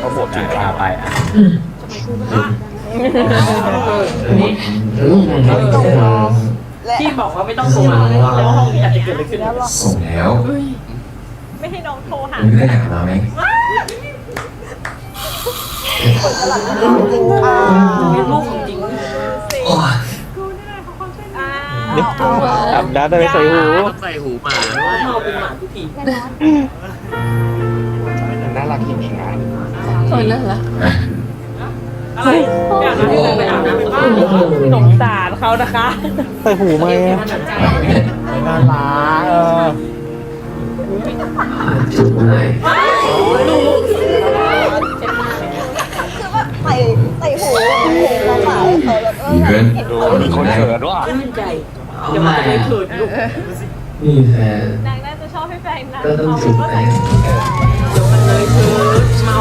เขาบทถึงเวลาไปอะที่บอกว่าไม่ต้องโทรมาแล้วห้องนี้อาจจะเกิดอะไรขึ้นส่งแล้ว ไม่ให้น้องโทรหามีเพื่อนอยากมาไหมเป็นลูกของจริงโอ้ยอาบน้ำได้ไปใส่หูใส่หูหมาด้วยเมาเป็นหมาทุกทีน่ารักจริงๆนะ อะไรอยากให้เลยไปอาบน้ำเป็นบ้านสงสารเขานะคะใส่หูไหมไหวไหมน่ารักเออจุกเลยใส่ใส่หูหูมาหมาเขาแล้วก็มีเพื่อนดูมีคนเขินว่ะชื่นใจเดี๋ยวมันจะไปเขินลูกมีแฟนนางน่าจะชอบให้แฟนนางก็ต้องจุกไปมัน เลยคือเมา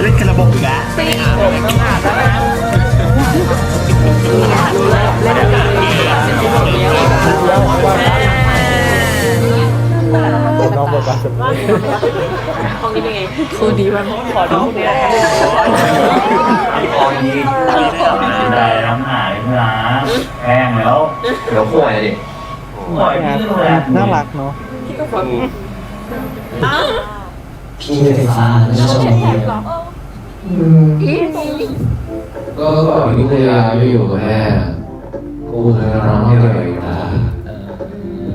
เล่นกันระบบอีกแล้วน้องบอกว่าสมมติห้องนี้เป็นไงครูดีมั้ยขอดูเนี่ยตอนนี้ได้น้ำหายเมื่อแห้งแล้ว เดี๋ยวป่วยดิ ปล่อยพี่เลยน่ารักเนาะพี่ไฟฟ้าไม่ชอบเรียนก็ก่อนที่จะย้ายไปอยู่กับแม่กูเคยร้องให้เลยนะ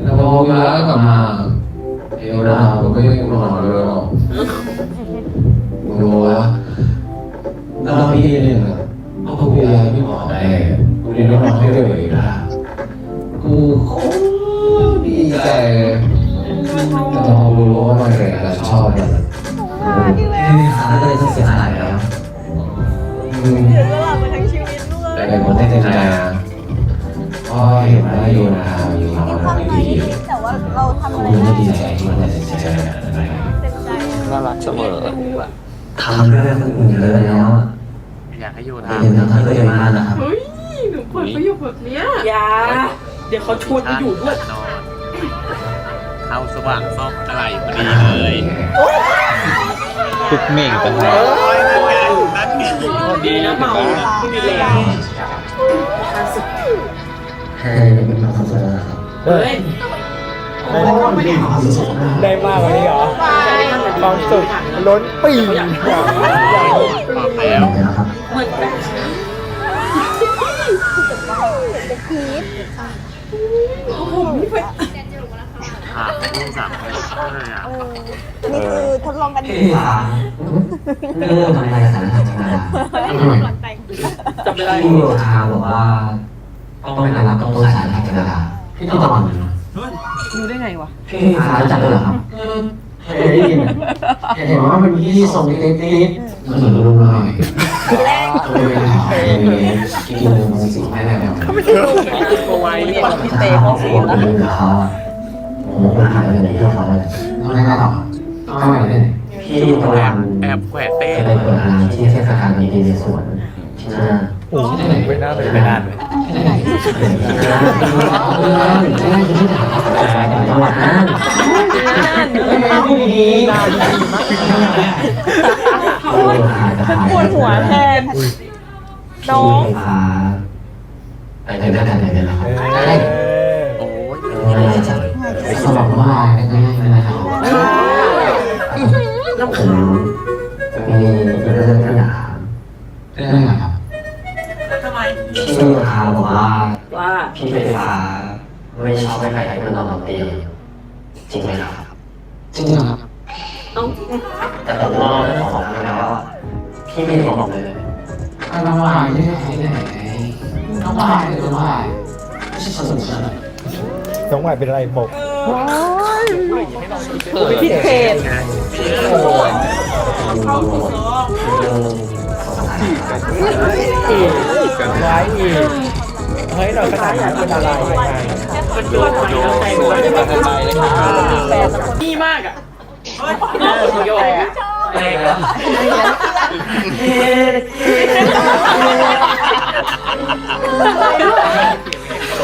แล้วพอเวลากลับมาเอวดาวก็ยังนอนเลยหรอกมึงรู้วะแล้วพี่เนี่ยพอกูย้ายไม่บอกแม่กูเรียนร้องให้เลยนะกูโคตรดีใจ แต่พอกูรู้ว่ามันเกิดอะไรชอบเนี่ยพี่ฟ้าก็เลยต้องเสียหายแล้วอืมเดี๋ยวจะหลับมาทั้งชีวิตด้วยแต่เป็นคนที่ใจนะพ่อเห็นว่าอยู่นะอยู่มาทำทำไงดีแต่ว่าเราทำอะไรไม่ได้ดีใจที่มันตัดสินใจอะไรเต็มใจน่ารักเสมอทำเรื่องอื่นเลยแล้วอะอยากให้โยไม่ทำเห็นทำท่านตัวเองมากนะครับเฮ้ยหนูเปิดประโยคแบบเนี้ยอย่าเดี๋ยวเขาชวนไปอยู่ด้วย เข้าสว่างซ่อมอะไรพอดีเลยทุกเม่งกันเลยนั่นไงดีนะเมาไม่มีแรงให้เป็นความสุขนะครับเฮ้ยได้มากกว่านี้เหรอความสุขล้นปีอย่ากบอกแล้วนะครับเหมือนกัน ถามลูกสามคนเลยอะนี่คือทดลองกันพี่ฟ้าเรื่องทำอะไรสารธรรมดาก่อนแต่งจำไม่ได้พี่โยธาบอกว่าต้องไปรับต้นสายธรรมดาพี่ต้องตอนรู้ได้ไงวะพี่ฟ้าจับได้เหรอครับเคยได้ยินเห็นว่ามันพี่ส่งเล็กๆมันเหมือนลูกหน่อยทีแรกก็เลยไปถามกินเงินสิไม่ได้แบบติดตัวไว้เนี่ยพี่เต้เขาเสียแล้วเขา ผมก็ถามอะไรที่เขาเลยต้องให้ต่อต้องให้เลยพี่ตะแอวับนแอบแขวะเต้จะไปเปิดร้านที่เทศกาลดีในสวนที่นั่นโอ้โหไม่น่าเลยไม่น่าเลยจังหวัดนั้นฉันปวดหัวแทนน้องไปไหนได้ไหนได้แล้วครับายไม่ได้ไหนน้ำลายน้ำลายไม่ใช่สนุกสนานน้องใหม่เป็นอะไรบอกพิเศษโอ้ยเข้าสู่ซองอีกกันไว้อีกเฮ้ยเราขนาดนี้เป็นอะไรยังไงมันโยนไปแล้วใจมันไม่เป็นไรเลยครับนี่มากอะโยน แรงอะ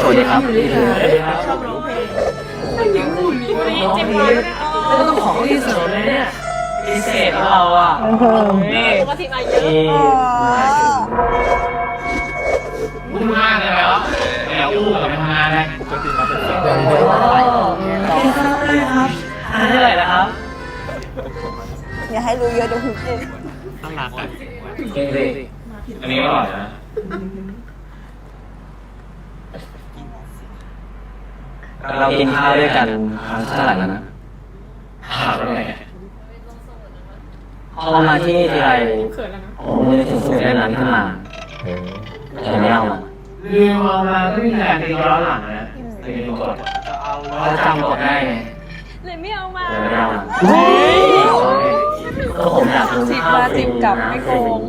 สวัสดีครับชอบร้องเพลงจิ้มเลยไม่ต้องของที่สริมเลยเนี่ยพิเศษของเราอะนี่ปก็ทีมาเยอะนี่อ๋อพูดมากเลยเหรอแอบอู้กับทำงานเลยปกติมาเป็นแฟนโอ้ยครับอันนี้อะไรครับ อย่าให้รู้เยอะเดี๋ยวหูเจ็บน่ารักอะจริงสิอันนี้อร่อยนะเรากินข้าวด้วยกันครั้งเท่าไหร่แล้วนะถามว่าไงพอมาที่นี่ทีไรผมนึกถึงสูตรนั้นขึ้นมาแต่ไม่เอามาลืมเอามาก็มีการตีย้อนหลังนะตีกดเราจำกดได้ไงเลยไม่เอามาแต่ไม่เอามา ก็ผมอยากดูจิบข้าวมาจิบกลับไม่โกง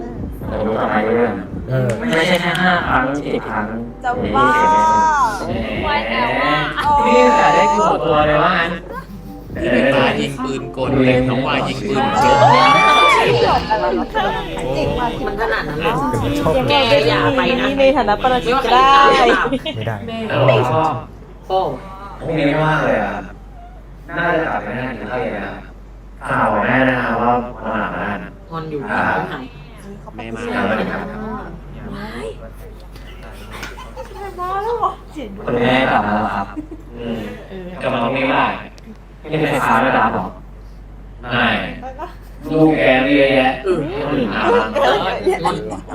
แต่ดูต่อไปเรื่อยเออไม่ใช่แค่ห้าครั้งสิบครั้งจะบ้า ไว้แอลว่า นี่แต่ได้กูหมดตัวเลยว่างั้นพี่ตายิงปืนกลเล็งน้องวายยิงปืนเช็ดหลอกอะไรวะจิกมาจิกมันขนาดนั้นเลยแต่มันชอบแกอย่าไปนะในฐานะประชิกก็ได้ ไม่ได้ แล้วก็โอ้พรุ่งนี้ไม่ว่างเลยอะน่าจะกลับไปนั่งกินข้าวเย็นนะ ข่าวแม่นะครับว่าวันหลังนั่นงอนอยู่อ่าแม่มาแล้วก็ครับคุณแม่กลับมาแล้วครับอืมกลับมาตรงนี้ไม่ได้นี่เป็นไฟฟ้าไม่รับหรอไม่ลูกแกนี่เยอะแยะคนอื่นหาบ้าง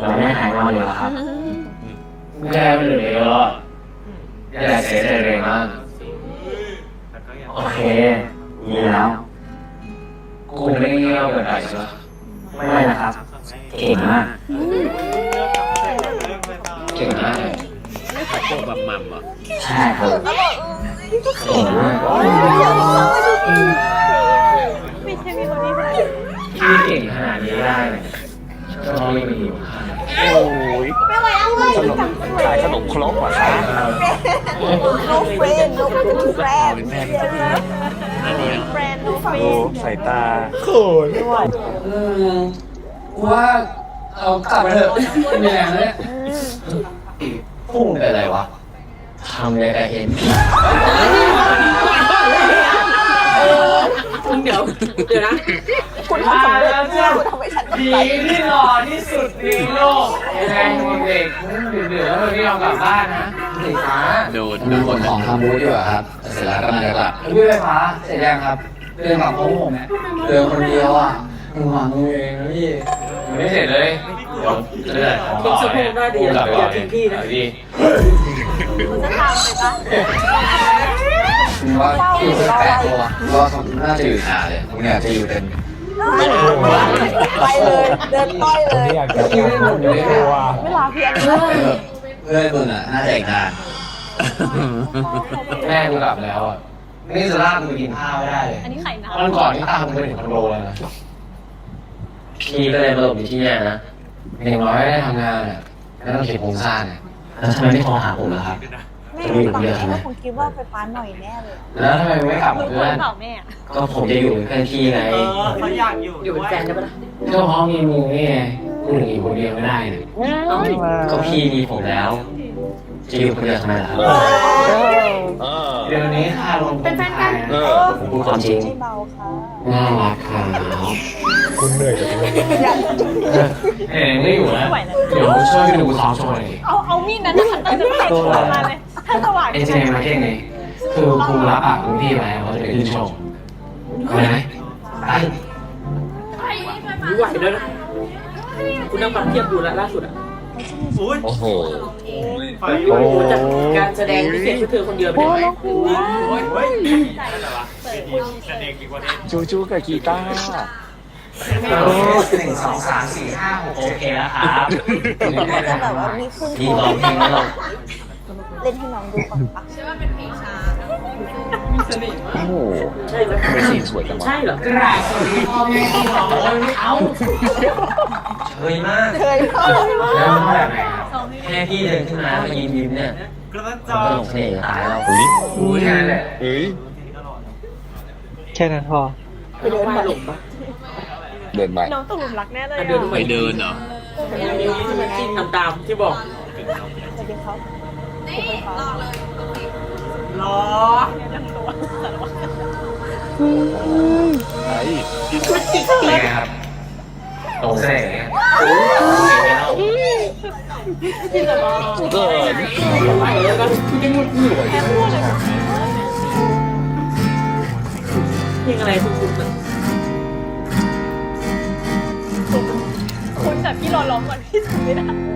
เราไม่หายงอนอยู่แล้วครับแค่ไม่เหลือเยอะอย่าเสียใจเลยมากโอเคดีแล้ว กูไม่ได้เงี้ยวเกินไปใช่ไหมไม่นะครับ เก่งมาก เก่งมากพวกแบบหม่ำอะใช่ครับเก่งมากไม่ใช่มีคนนี้เลยที่เก่งขนาดนี้ได้เนี่ยชอบไม่มีอยู่ข้างไม่ไหวเอาเลยขายขนมครกว่ะคะโนเฟรนโนทูแฟนเป็นแม่ พี่ดีอันนี้แฟนดูฟรีโอ้สายตาเขินอืมกูว่าเอากลับไปเถอะไม่แรงแล้วเนี่ยพุ่งเป็นอะไรวะทำเลยแต่เห็นเดี๋ยวเดี๋ยวนะคุณทำสำเร็จคุณทำให้ฉันตกผีใจที่หล่อที่สุดในโลกแรงเด็กเดือดๆแล้วไม่ยอมกลับบ้านนะ สีฟ้าโดนมีคนของทำบูธอยู่อะครับ เสร็จแล้วกำลังจะกลับพี่ไฟฟ้าเสร็จยังครับ เดินกลับพร้อมผมเนี่ยเดินคนเดียวอะมึงหวังมึงเองนะพี่ยังไม่เสร็จเลยเดี๋ยวเรื่อยของต่อเนี่ยกูกลับก่อนเลยดีคุณจะทำไปปะมึงว่าอยู่เป็นแปดตัวมึงว่าเขาน่าจะอยู่นาเลยมึงอยากจะอยู่เป็นไปเลย เดินต้อยเลยนี้อยากจะกลับคนนี้กลัว เวลาเพียงเออ เพื่อนมึงอะน่าจะอีกนานแม่กูกลับแล้วอะนี่จะลากมึงกินข้าวไม่ได้เลยอันนี้ไข่น้วันก่อนที่ตามมึงไปถึงคอนโดเลยนะพี่ก็เลยมาหลบอยู่ที่เนี่ยนะอย่างน้อยได้ทำงานอะไม่ต้องเขียนโครงสร้างอะแล้วทำไมไม่โทรหาผมล่ะครับแม่ฟังแล้วคงคิดว่าไฟฟ้าหน่อยแน่เลย แล้วทำไมไม่กลับำมึกับงคเพื่วอรนเผาแม่ก็ผมจะอยู่เป็นเพื่อนพี่ไงอยู่เป็นแฟนได้ปะล่ะก็เพราะมีมึงนี่ไง กูถึงอยู่คนเดียวไม่ได้เนี่ยก็พี่มีผมแล้ว จะอยู่คนเดียวทำไมล่ะครับเดี๋ยวนี้ค่าลงเป็นแฟนกันผมพูดความจริงไม่เบาค่ะน่ารักครับคุณเหนื่อยกับมันอยากเอ้ยไม่อยู่แล้วเดี๋ยวช่วยไปดูซ้อมโชว์หน่อยดิเอาเอามีดนั้นนะคันเตอร์จะใส่ตัวมาเลยถ้าสว่างเอ็นจิเนียร์มาร์เก็ตไงคือครูรับปากรุ่นพี่ไว้ว่าจะไปขึ้นโชว์เอาไหมไปรู้ไหวด้วยนะ คุณนั่งฟังเทียบดูแล้วล่าสุดอะโอ้โหโอ้โหจากการแสดงพิเศษเพื่อเธอคนเดียวไปเลยจูจูกับกีตาร์หนึ่งสองสามสี่ห้าหกโอเคแล้วครับก็จะแบบว่ามีขึ้นพี่ร้องเพลงแล้วเราเล่นให้น้องดูก่อนปะโอ้โหใช่ ไหมเป็นสีสวยจังวะใช่เหรอกราบสวัสดีพ่อแม่พี่น้องไม่เอาเฉยมากเคยเข้าแล้วมันแบบไหนครับแค่พี่เดินขึ้นมาแล้วยิ้มยิ้มเนี่ยมันตลกเสน่ห์ตายแล้วอุ้ยแค่นั้นแหละเอ้ยแค่นั้นพอไปเดินว่ามาหลงปะเดินไปน้องตกหลุมรักแน่เลยอะเดินไปเดินเหรอที่ทำตามที่บอกไปเดินเขารอ เป็นไงครับตรงเส้นอย่างเงี้ยโอ้ยเห็นไหมเล่าเกินแล้วก็ยังหมดหัวเพลงอะไรคุณคุณคุณแต่พี่รอร้องก่อนพี่จำไม่ได้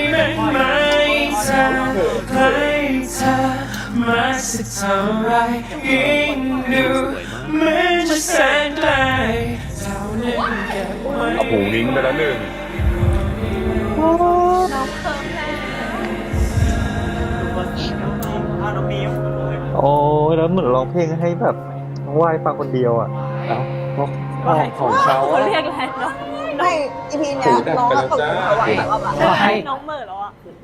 สักเท่าไรยิ่งดูเหมือนจะแสนไกลเท่านั้นเก็บไว้โอ้โหวิ่งไปแล้วหนึ่งโอ้ยแล้วเหมือนร้องเพลงให้แบบน้องวายฟังคนเดียวอะเอ้าของของเขาเขาเรียกอะไรเนาะไม่อีพีเนี้ยน้องก็ตกจังหวะแบบว่าแบบน้องเหม่อแล้วอะเ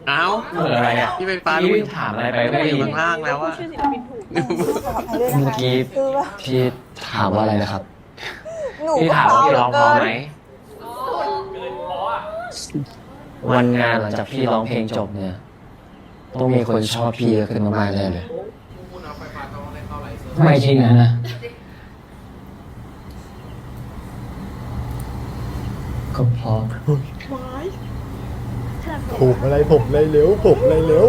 อ้าเหมือนอะไรอะ พี่เป็นฟ้าพี่รู้ถามอะไรไปไม่ได้อยู่ยินข้างล่างแล้วพูดอะชื่อศิลปินถูก เมื่อกี้คือว่าพี่ถามว่าอะไรนะครับ หนูพี่ก็ถามเบาว่าพี่เหลืร้อองเพเกิราะนไหม วันงานหลังจากพี่ร้องเพลงจบเนี่ย ต้องมีคนชอบพี่เยอะขึ้นมากๆแน่เลยไม่คิดงั้นนะ ก็เพราะ ผมอะไรผมอะไรเร็วผมอะไรเร็ว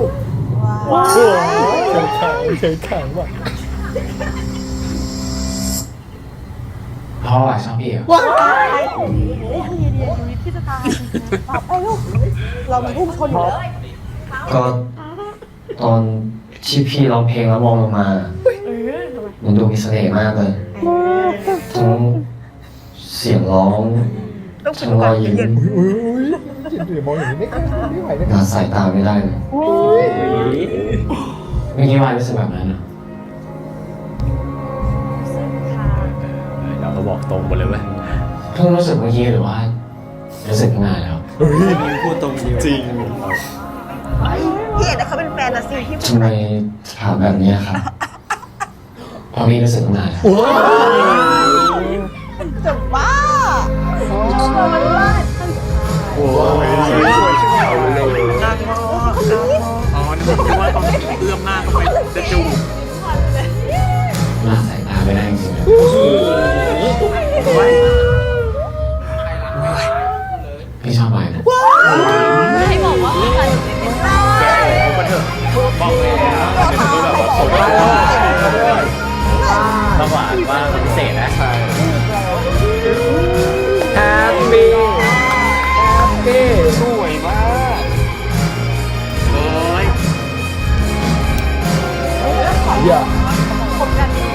ว้าโอ้วยเฉยขังเฉยขังว่ะเพราะว่าชอบพี่เหรอว้ายโอ้โหเดียเดียยูนิตที่จะตายตอบไปลูก เรามันพุ่งชนอยู่แล้วก็ตอนที่พี่ร้องเพลงแล้วมองลงมามันดูมีเสน่ห์มากเลยทั้งเสียงร้อง ทั้งรอยยิ้มอุ้ยอุ้ยเดี๋ยวมองอย่างนี้ไม่ค่อยไม่ไหวนะคงารับนสายตาไม่ได้เลยไม่คิดว่ารู้สึกแบบนั้นเหรอเราก็บอกตรงหมดเลยเว้ยเพิ่งรู้สึกเมื่อกี้หรือว่ารู้สึกนานแล้วเฮ้ยพูดตรงจริงพี่เอกเขาเป็นแฟนนะสิที่ทำไมถามแบบนี้ครับเพราะพี่รู้สึกนานแล้วจะบ้า โอ้ยสวยชิบหายเลยอ๋อนึกว่าต้องเอื้อมหน้าเข้าไปจะจูบละสายตาไม่ได้จริงๆนะพี่ชอบไปนะให้บอกว่าอะไรบอกเลยอะเป็นคือแบบว่าเขาไม่ได้ระหว่างว่าพิเศษนะ ยาผนดี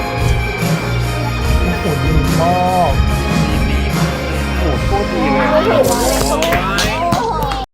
โอ้ดีมากโอ้โหโคตรดีเลย